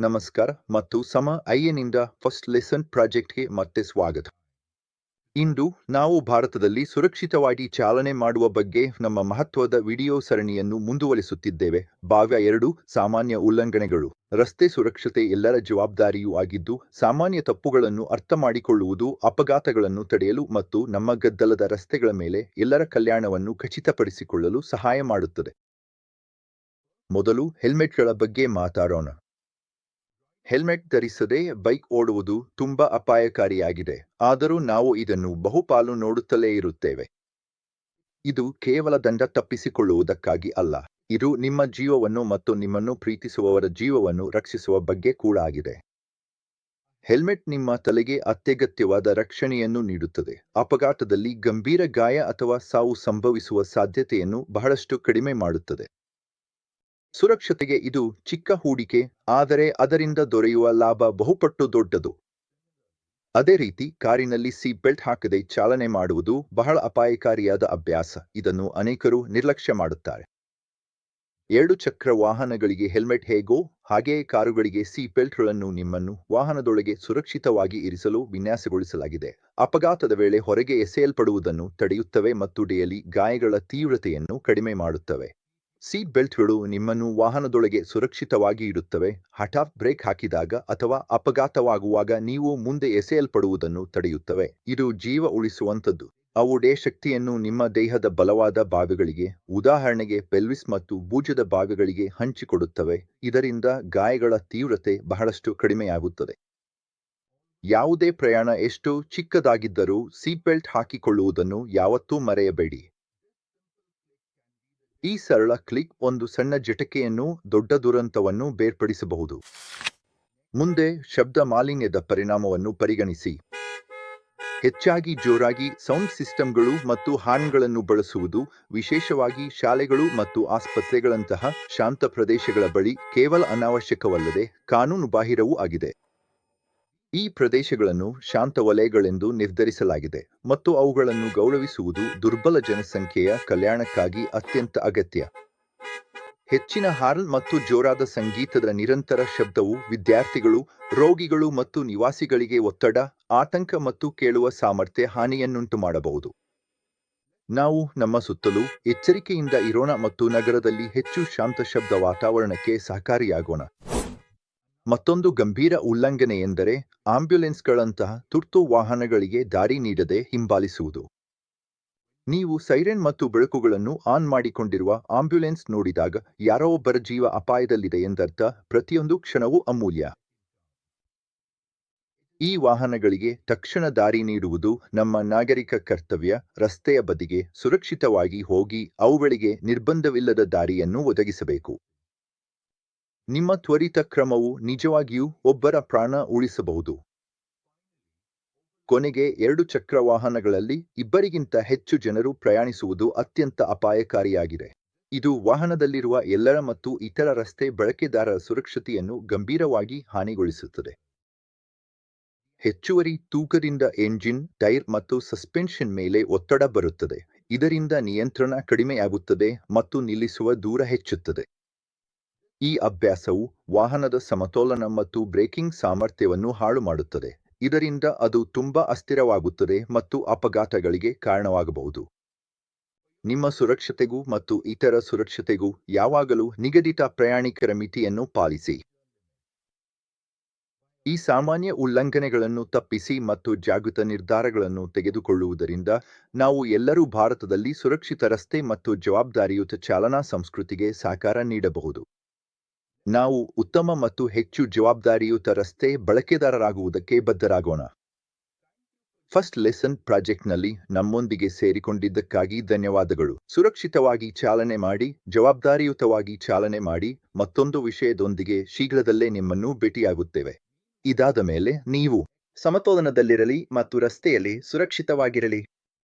ನಮಸ್ಕಾರ ಮತ್ತು ಸಮ ಐಎನಿಂದ ಫಸ್ಟ್ ಲೆಸನ್ ಪ್ರಾಜೆಕ್ಟ್ಗೆ ಮತ್ತೆ ಸ್ವಾಗತ. ಇಂದು ನಾವು ಭಾರತದಲ್ಲಿ ಸುರಕ್ಷಿತವಾಗಿ ಚಾಲನೆ ಮಾಡುವ ಬಗ್ಗೆ ನಮ್ಮ ಮಹತ್ವದ ವಿಡಿಯೋ ಸರಣಿಯನ್ನು ಮುಂದುವರಿಸುತ್ತಿದ್ದೇವೆ. ಭಾವ್ಯ ಎರಡು, ಸಾಮಾನ್ಯ ಉಲ್ಲಂಘನೆಗಳು. ರಸ್ತೆ ಸುರಕ್ಷತೆ ಎಲ್ಲರ ಜವಾಬ್ದಾರಿಯೂ ಆಗಿದ್ದು, ಸಾಮಾನ್ಯ ತಪ್ಪುಗಳನ್ನು ಅರ್ಥ ಮಾಡಿಕೊಳ್ಳುವುದು, ಅಪಘಾತಗಳನ್ನು ತಡೆಯಲು ಮತ್ತು ನಮ್ಮ ಗದ್ದಲದ ರಸ್ತೆಗಳ ಮೇಲೆ ಎಲ್ಲರ ಕಲ್ಯಾಣವನ್ನು ಖಚಿತಪಡಿಸಿಕೊಳ್ಳಲು ಸಹಾಯ ಮಾಡುತ್ತದೆ. ಮೊದಲು ಹೆಲ್ಮೆಟ್ಗಳ ಬಗ್ಗೆ ಮಾತಾಡೋಣ. ಹೆಲ್ಮೆಟ್ ಧರಿಸದೆ ಬೈಕ್ ಓಡುವುದು ತುಂಬಾ ಅಪಾಯಕಾರಿಯಾಗಿದೆ. ಆದರೂ ನಾವು ಇದನ್ನು ಬಹುಪಾಲು ನೋಡುತ್ತಲೇ ಇರುತ್ತೇವೆ. ಇದು ಕೇವಲ ದಂಡ ತಪ್ಪಿಸಿಕೊಳ್ಳುವುದಕ್ಕಾಗಿ ಅಲ್ಲ. ಇದು ನಿಮ್ಮ ಜೀವವನ್ನು ಮತ್ತು ನಿಮ್ಮನ್ನು ಪ್ರೀತಿಸುವವರ ಜೀವವನ್ನು ರಕ್ಷಿಸುವ ಬಗ್ಗೆ ಕೂಡ ಆಗಿದೆ. ಹೆಲ್ಮೆಟ್ ನಿಮ್ಮ ತಲೆಗೆ ಅತ್ಯಗತ್ಯವಾದ ರಕ್ಷಣೆಯನ್ನು ನೀಡುತ್ತದೆ. ಅಪಘಾತದಲ್ಲಿ ಗಂಭೀರ ಗಾಯ ಅಥವಾ ಸಾವು ಸಂಭವಿಸುವ ಸಾಧ್ಯತೆಯನ್ನು ಬಹಳಷ್ಟು ಕಡಿಮೆ ಮಾಡುತ್ತದೆ. ಸುರಕ್ಷತೆಗೆ ಇದು ಚಿಕ್ಕ ಹೂಡಿಕೆ, ಆದರೆ ಅದರಿಂದ ದೊರೆಯುವ ಲಾಭ ಬಹುಪಟ್ಟು ದೊಡ್ಡದು. ಅದೇ ರೀತಿ ಕಾರಿನಲ್ಲಿ ಸೀಟ್ ಬೆಲ್ಟ್ ಹಾಕದೆ ಚಾಲನೆ ಮಾಡುವುದು ಬಹಳ ಅಪಾಯಕಾರಿಯಾದ ಅಭ್ಯಾಸ. ಇದನ್ನು ಅನೇಕರು ನಿರ್ಲಕ್ಷ್ಯ ಮಾಡುತ್ತಾರೆ. ಎರಡು ಚಕ್ರ ವಾಹನಗಳಿಗೆ ಹೆಲ್ಮೆಟ್ ಹೇಗೋ ಹಾಗೆಯೇ ಕಾರುಗಳಿಗೆ ಸೀಟ್ ಬೆಲ್ಟ್ಗಳನ್ನು ನಿಮ್ಮನ್ನು ವಾಹನದೊಳಗೆ ಸುರಕ್ಷಿತವಾಗಿ ಇರಿಸಲು ವಿನ್ಯಾಸಗೊಳಿಸಲಾಗಿದೆ. ಅಪಘಾತದ ವೇಳೆ ಹೊರಗೆ ಎಸೆಯಲ್ಪಡುವುದನ್ನು ತಡೆಯುತ್ತವೆ ಮತ್ತು ಡೆಯಲ್ಲಿ ಗಾಯಗಳ ತೀವ್ರತೆಯನ್ನು ಕಡಿಮೆ ಮಾಡುತ್ತವೆ. ಸೀಟ್ ಬೆಲ್ಟ್ಗಳು ನಿಮ್ಮನ್ನು ವಾಹನದೊಳಗೆ ಸುರಕ್ಷಿತವಾಗಿ ಇಡುತ್ತವೆ. ಹಠಾತ್ ಬ್ರೇಕ್ ಹಾಕಿದಾಗ ಅಥವಾ ಅಪಘಾತವಾಗುವಾಗ ನೀವು ಮುಂದೆ ಎಸೆಯಲ್ಪಡುವುದನ್ನು ತಡೆಯುತ್ತವೆ. ಇದು ಜೀವ ಉಳಿಸುವಂಥದ್ದು. ಅವು ಡೇ ಶಕ್ತಿಯನ್ನು ನಿಮ್ಮ ದೇಹದ ಬಲವಾದ ಭಾಗಗಳಿಗೆ ಉದಾಹರಣೆಗೆ ಪೆಲ್ವಿಸ್ ಮತ್ತು ಬೂಜದ ಭಾಗಗಳಿಗೆ ಹಂಚಿಕೊಡುತ್ತವೆ. ಇದರಿಂದ ಗಾಯಗಳ ತೀವ್ರತೆ ಬಹಳಷ್ಟು ಕಡಿಮೆಯಾಗುತ್ತದೆ. ಯಾವುದೇ ಪ್ರಯಾಣ ಎಷ್ಟು ಚಿಕ್ಕದಾಗಿದ್ದರೂ ಸೀಟ್ ಬೆಲ್ಟ್ ಹಾಕಿಕೊಳ್ಳುವುದನ್ನು ಯಾವತ್ತೂ ಮರೆಯಬೇಡಿ. ಈ ಸರಳ ಕ್ಲಿಕ್ ಒಂದು ಸಣ್ಣ ಜಟಕೆಯನ್ನು ದೊಡ್ಡ ದುರಂತವನ್ನು ಬೇರ್ಪಡಿಸಬಹುದು. ಮುಂದೆ ಶಬ್ದ ಮಾಲಿನ್ಯದ ಪರಿಣಾಮವನ್ನು ಪರಿಗಣಿಸಿ. ಹೆಚ್ಚಾಗಿ ಜೋರಾಗಿ ಸೌಂಡ್ ಸಿಸ್ಟಮ್ಗಳು ಮತ್ತು ಹಾರ್ನ್ಗಳನ್ನು ಬಳಸುವುದು, ವಿಶೇಷವಾಗಿ ಶಾಲೆಗಳು ಮತ್ತು ಆಸ್ಪತ್ರೆಗಳಂತಹ ಶಾಂತ ಪ್ರದೇಶಗಳ ಬಳಿ ಕೇವಲ ಅನಾವಶ್ಯಕವಲ್ಲದೆ ಕಾನೂನು ಬಾಹಿರವೂ ಆಗಿದೆ. ಈ ಪ್ರದೇಶಗಳನ್ನು ಶಾಂತ ವಲಯಗಳೆಂದು ನಿರ್ಧರಿಸಲಾಗಿದೆ ಮತ್ತು ಅವುಗಳನ್ನು ಗೌರವಿಸುವುದು ದುರ್ಬಲ ಜನಸಂಖ್ಯೆಯ ಕಲ್ಯಾಣಕ್ಕಾಗಿ ಅತ್ಯಂತ ಅಗತ್ಯ. ಹೆಚ್ಚಿನ ಹಾರ್ಲ್ ಮತ್ತು ಜೋರಾದ ಸಂಗೀತದ ನಿರಂತರ ಶಬ್ದವು ವಿದ್ಯಾರ್ಥಿಗಳು, ರೋಗಿಗಳು ಮತ್ತು ನಿವಾಸಿಗಳಿಗೆ ಒತ್ತಡ, ಆತಂಕ ಮತ್ತು ಕೇಳುವ ಸಾಮರ್ಥ್ಯ ಹಾನಿಯನ್ನುಂಟು ಮಾಡಬಹುದು ನಾವು ನಮ್ಮ ಸುತ್ತಲೂ ಎಚ್ಚರಿಕೆಯಿಂದ ಇರೋಣ ಮತ್ತು ನಗರದಲ್ಲಿ ಹೆಚ್ಚು ಶಾಂತ ಶಬ್ದ ವಾತಾವರಣಕ್ಕೆ ಸಹಕಾರಿಯಾಗೋಣ. ಮತ್ತೊಂದು ಗಂಭೀರ ಉಲ್ಲಂಘನೆ ಎಂದರೆ ಆಂಬ್ಯುಲೆನ್ಸ್ಗಳಂತಹ ತುರ್ತು ವಾಹನಗಳಿಗೆ ದಾರಿ ನೀಡದೆ ಹಿಂಬಾಲಿಸುವುದು. ನೀವು ಸೈರೆನ್ ಮತ್ತು ಬೆಳಕುಗಳನ್ನು ಆನ್ ಮಾಡಿಕೊಂಡಿರುವ ಆಂಬ್ಯುಲೆನ್ಸ್ ನೋಡಿದಾಗ ಯಾರೋ ಒಬ್ಬರ ಜೀವ ಅಪಾಯದಲ್ಲಿದೆ ಎಂದರ್ಥ ಪ್ರತಿಯೊಂದು ಕ್ಷಣವೂ ಅಮೂಲ್ಯ. ಈ ವಾಹನಗಳಿಗೆ ತಕ್ಷಣ ದಾರಿ ನೀಡುವುದು ನಮ್ಮ ನಾಗರಿಕ ಕರ್ತವ್ಯ, ರಸ್ತೆಯ ಬದಿಗೆ ಸುರಕ್ಷಿತವಾಗಿ ಹೋಗಿ ಅವುಗಳಿಗೆ ನಿರ್ಬಂಧವಿಲ್ಲದ ದಾರಿಯನ್ನು ಒದಗಿಸಬೇಕು. ನಿಮ್ಮ ತ್ವರಿತ ಕ್ರಮವು ನಿಜವಾಗಿಯೂ ಒಬ್ಬರ ಪ್ರಾಣ ಉಳಿಸಬಹುದು. ಕೊನೆಗೆ ಎರಡು ಚಕ್ರ ವಾಹನಗಳಲ್ಲಿ ಇಬ್ಬರಿಗಿಂತ ಹೆಚ್ಚು ಜನರು ಪ್ರಯಾಣಿಸುವುದು ಅತ್ಯಂತ ಅಪಾಯಕಾರಿಯಾಗಿದೆ. ಇದು ವಾಹನದಲ್ಲಿರುವ ಎಲ್ಲರ ಮತ್ತು ಇತರ ರಸ್ತೆ ಬಳಕೆದಾರರ ಸುರಕ್ಷತೆಯನ್ನು ಗಂಭೀರವಾಗಿ ಹಾನಿಗೊಳಿಸುತ್ತದೆ. ಹೆಚ್ಚುವರಿ ತೂಕದಿಂದ ಎಂಜಿನ್, ಟೈರ್ ಮತ್ತು ಸಸ್ಪೆನ್ಷನ್ ಮೇಲೆ ಒತ್ತಡ ಬರುತ್ತದೆ. ಇದರಿಂದ ನಿಯಂತ್ರಣ ಕಡಿಮೆಯಾಗುತ್ತದೆ ಮತ್ತು ನಿಲ್ಲಿಸುವ ದೂರ ಹೆಚ್ಚುತ್ತದೆ. ಈ ಅಭ್ಯಾಸವು ವಾಹನದ ಸಮತೋಲನ ಮತ್ತು ಬ್ರೇಕಿಂಗ್ ಸಾಮರ್ಥ್ಯವನ್ನು ಹಾಳು ಮಾಡುತ್ತದೆ. ಇದರಿಂದ ಅದು ತುಂಬಾ ಅಸ್ಥಿರವಾಗುತ್ತದೆ ಮತ್ತು ಅಪಘಾತಗಳಿಗೆ ಕಾರಣವಾಗಬಹುದು. ನಿಮ್ಮ ಸುರಕ್ಷತೆಗೂ ಮತ್ತು ಇತರ ಸುರಕ್ಷತೆಗೂ ಯಾವಾಗಲೂ ನಿಗದಿತ ಪ್ರಯಾಣಿಕರ ಮಿತಿಯನ್ನು ಪಾಲಿಸಿ. ಈ ಸಾಮಾನ್ಯ ಉಲ್ಲಂಘನೆಗಳನ್ನು ತಪ್ಪಿಸಿ ಮತ್ತು ಜಾಗೃತ ನಿರ್ಧಾರಗಳನ್ನು ತೆಗೆದುಕೊಳ್ಳುವುದರಿಂದ ನಾವು ಎಲ್ಲರೂ ಭಾರತದಲ್ಲಿ ಸುರಕ್ಷಿತ ರಸ್ತೆ ಮತ್ತು ಜವಾಬ್ದಾರಿಯುತ ಚಾಲನಾ ಸಂಸ್ಕೃತಿಗೆ ಸಹಕಾರ ನೀಡಬಹುದು. ನಾವು ಉತ್ತಮ ಮತ್ತು ಹೆಚ್ಚು ಜವಾಬ್ದಾರಿಯುತ ರಸ್ತೆ ಬಳಕೆದಾರರಾಗುವುದಕ್ಕೆ ಬದ್ಧರಾಗೋಣ. ಫಸ್ಟ್ ಲೆಸನ್ ಪ್ರಾಜೆಕ್ಟ್ನಲ್ಲಿ ನಮ್ಮೊಂದಿಗೆ ಸೇರಿಕೊಂಡಿದ್ದಕ್ಕಾಗಿ ಧನ್ಯವಾದಗಳು. ಸುರಕ್ಷಿತವಾಗಿ ಚಾಲನೆ ಮಾಡಿ, ಜವಾಬ್ದಾರಿಯುತವಾಗಿ ಚಾಲನೆ ಮಾಡಿ, ಮತ್ತೊಂದು ವಿಷಯದೊಂದಿಗೆ ಶೀಘ್ರದಲ್ಲೇ ನಿಮ್ಮನ್ನು ಭೇಟಿಯಾಗುತ್ತೇವೆ. ಇದಾದ ಮೇಲೆ ನೀವು ಸಮತೋಲನದಲ್ಲಿರಲಿ ಮತ್ತು ರಸ್ತೆಯಲ್ಲಿ ಸುರಕ್ಷಿತವಾಗಿರಲಿ.